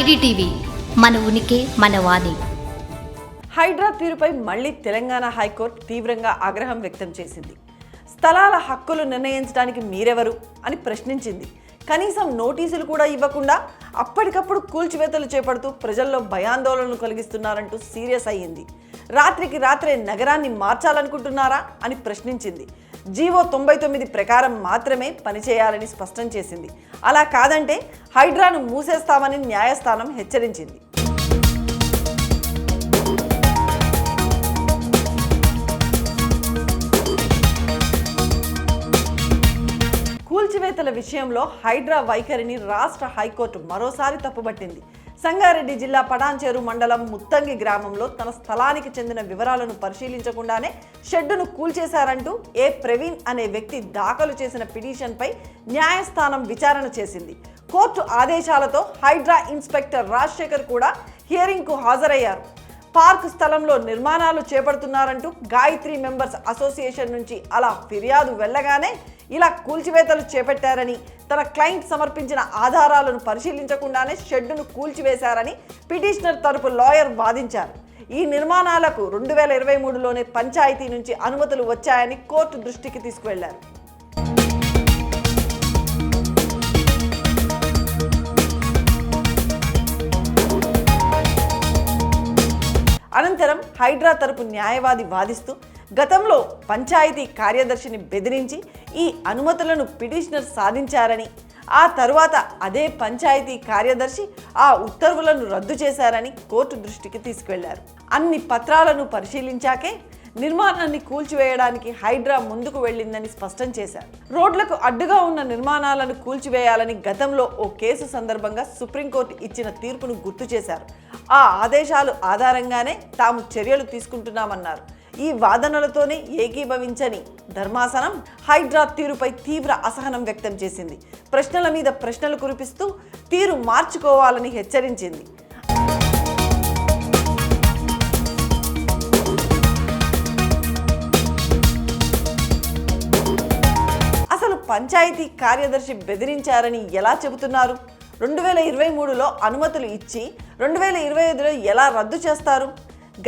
IDTV మన ఉనికి మన వాణి. హైడ్రా తీరుపై మళ్ళీ తెలంగాణ హైకోర్టు తీవ్రంగా ఆగ్రహం వ్యక్తం చేసింది. స్థలాల హక్కులు నిర్ణయించడానికి మీరెవరు అని ప్రశ్నించింది. కనీసం నోటీసులు కూడా ఇవ్వకుండా అప్పటికప్పుడు కూల్చివేతలు చేపడుతూ ప్రజల్లో భయాందోళనలు కలిగిస్తున్నారంటూ సీరియస్ అయ్యింది. రాత్రికి రాత్రే నగరాన్ని మార్చాలనుకుంటున్నారా అని ప్రశ్నించింది. జీవో తొంభై తొమ్మిది ప్రకారం మాత్రమే పనిచేయాలని స్పష్టం చేసింది. అలా కాదంటే హైడ్రాను మూసేస్తామని న్యాయస్థానం హెచ్చరించింది. కూల్చివేతల విషయంలో హైడ్రా వైఖరిని రాష్ట్ర హైకోర్టు మరోసారి తప్పుబట్టింది. సంగారెడ్డి జిల్లా పటాన్చేరు మండలం ముత్తంగి గ్రామంలో తన స్థలానికి చెందిన వివరాలను పరిశీలించకుండానే షెడ్డును కూల్చేశారంటూ ఏ ప్రవీణ్ అనే వ్యక్తి దాఖలు చేసిన పిటిషన్పై న్యాయస్థానం విచారణ చేసింది. కోర్టు ఆదేశాలతో హైడ్రా ఇన్స్పెక్టర్ రాజశేఖర్ కూడా హియరింగ్కు హాజరయ్యారు. పార్క్ స్థలంలో నిర్మాణాలు చేపడుతున్నారంటూ గాయత్రి మెంబర్స్ అసోసియేషన్ నుంచి అలా ఫిర్యాదు వెళ్ళగానే ఇలా కూల్చివేతలు చేపట్టారని తన క్లయింట్ సమర్పించిన ఆధారాలను పరిశీలించకుండానే షెడ్డును కూల్చివేశారని పిటిషనర్ తరపు లాయర్ వాదించారు. ఈ నిర్మాణాలకు రెండు వేల ఇరవై మూడులోనే పంచాయతీ నుంచి అనుమతులు వచ్చాయని కోర్టు దృష్టికి తీసుకువెళ్ళారు. అనంతరం హైడ్రా తరపు న్యాయవాది వాదిస్తూ గతంలో పంచాయతీ కార్యదర్శిని బెదిరించి ఈ అనుమతులను పిటిషనర్ సాధించారని ఆ తరువాత అదే పంచాయతీ కార్యదర్శి ఆ ఉత్తర్వులను రద్దు చేశారని కోర్టు దృష్టికి తీసుకెళ్ళారు. అన్ని పత్రాలను పరిశీలించాకే నిర్మాణాన్ని కూల్చివేయడానికి హైడ్రా ముందుకు వెళ్ళిందని స్పష్టం చేశారు. రోడ్లకు అడ్డుగా ఉన్న నిర్మాణాలను కూల్చివేయాలని గతంలో ఓ కేసు సందర్భంగా సుప్రీంకోర్టు ఇచ్చిన తీర్పును గుర్తు చేశారు. ఆ ఆదేశాలు ఆధారంగానే తాము చర్యలు తీసుకుంటున్నామన్నారు. ఈ వాదనలతోనే ఏకీభవించని ధర్మాసనం హైడ్రా తీరుపై తీవ్ర అసహనం వ్యక్తం చేసింది. ప్రశ్నల మీద ప్రశ్నలు కురిపిస్తూ తీరు మార్చుకోవాలని హెచ్చరించింది. పంచాయతీ కార్యదర్శి బెదిరించారని ఎలా చెబుతున్నారు? రెండు వేల ఇరవై మూడులో అనుమతులు ఇచ్చి రెండు వేల ఇరవై ఐదులో ఎలా రద్దు చేస్తారు?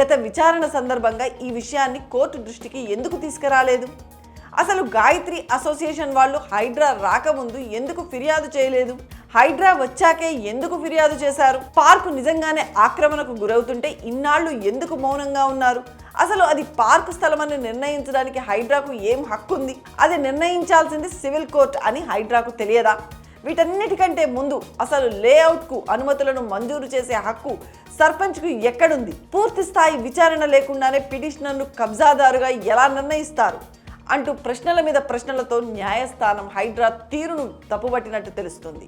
గత విచారణ సందర్భంగా ఈ విషయాన్ని కోర్టు దృష్టికి ఎందుకు తీసుకురాలేదు? అసలు గాయత్రి అసోసియేషన్ వాళ్ళు హైడ్రా రాకముందు ఎందుకు ఫిర్యాదు చేయలేదు? హైడ్రా వచ్చాకే ఎందుకు ఫిర్యాదు చేశారు? పార్కు నిజంగానే ఆక్రమణకు గురవుతుంటే ఇన్నాళ్ళు ఎందుకు మౌనంగా ఉన్నారు? అసలు అది పార్క్ స్థలమని నిర్ణయించడానికి హైడ్రాకు ఏం హక్కు ఉంది అది నిర్ణయించాల్సింది సివిల్ కోర్ట్ అని హైడ్రాకు తెలియదా? వీటన్నిటికంటే ముందు అసలు లేఅవుట్కు అనుమతులను మంజూరు చేసే హక్కు సర్పంచ్కు ఎక్కడుంది? పూర్తి స్థాయి విచారణ లేకుండానే పిటిషనర్ను కబ్జాదారుగా ఎలా నిర్ణయిస్తారు? అంటూ ప్రశ్నల మీద ప్రశ్నలతో న్యాయస్థానం హైడ్రా తీరును తప్పుబట్టినట్టు తెలుస్తుంది.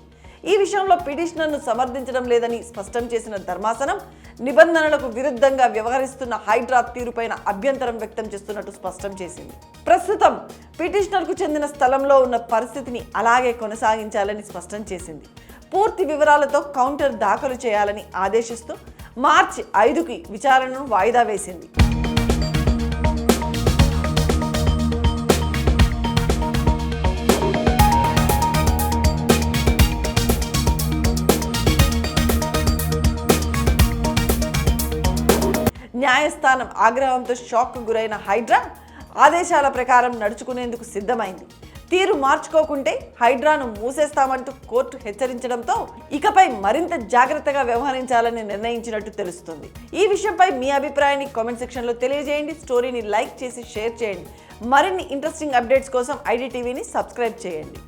ఈ విషయంలో పిటిషనర్ను సమర్థించడం లేదని స్పష్టం చేసిన ధర్మాసనం నిబంధనలకు విరుద్ధంగా వ్యవహరిస్తున్న హైడ్రా తీరుపైన అభ్యంతరం వ్యక్తం చేస్తున్నట్టు స్పష్టం చేసింది. ప్రస్తుతం పిటిషనర్కు చెందిన స్థలంలో ఉన్న పరిస్థితిని అలాగే కొనసాగించాలని స్పష్టం చేసింది. పూర్తి వివరాలతో కౌంటర్ దాఖలు చేయాలని ఆదేశిస్తూ మార్చి ఐదుకి విచారణను వాయిదా వేసింది. న్యాయస్థానం ఆగ్రహంతో షాక్కు గురైన హైడ్రా ఆదేశాల ప్రకారం నడుచుకునేందుకు సిద్ధమైంది. తీరు మార్చుకోకుంటే హైడ్రాను మూసేస్తామంటూ కోర్టు హెచ్చరించడంతో ఇకపై మరింత జాగ్రత్తగా వ్యవహరించాలని నిర్ణయించినట్టు తెలుస్తుంది. ఈ విషయంపై మీ అభిప్రాయాన్ని కామెంట్ సెక్షన్లో తెలియజేయండి. స్టోరీని లైక్ చేసి షేర్ చేయండి. మరిన్ని ఇంట్రెస్టింగ్ అప్డేట్స్ కోసం ఐడి టీవీని సబ్స్క్రైబ్ చేయండి.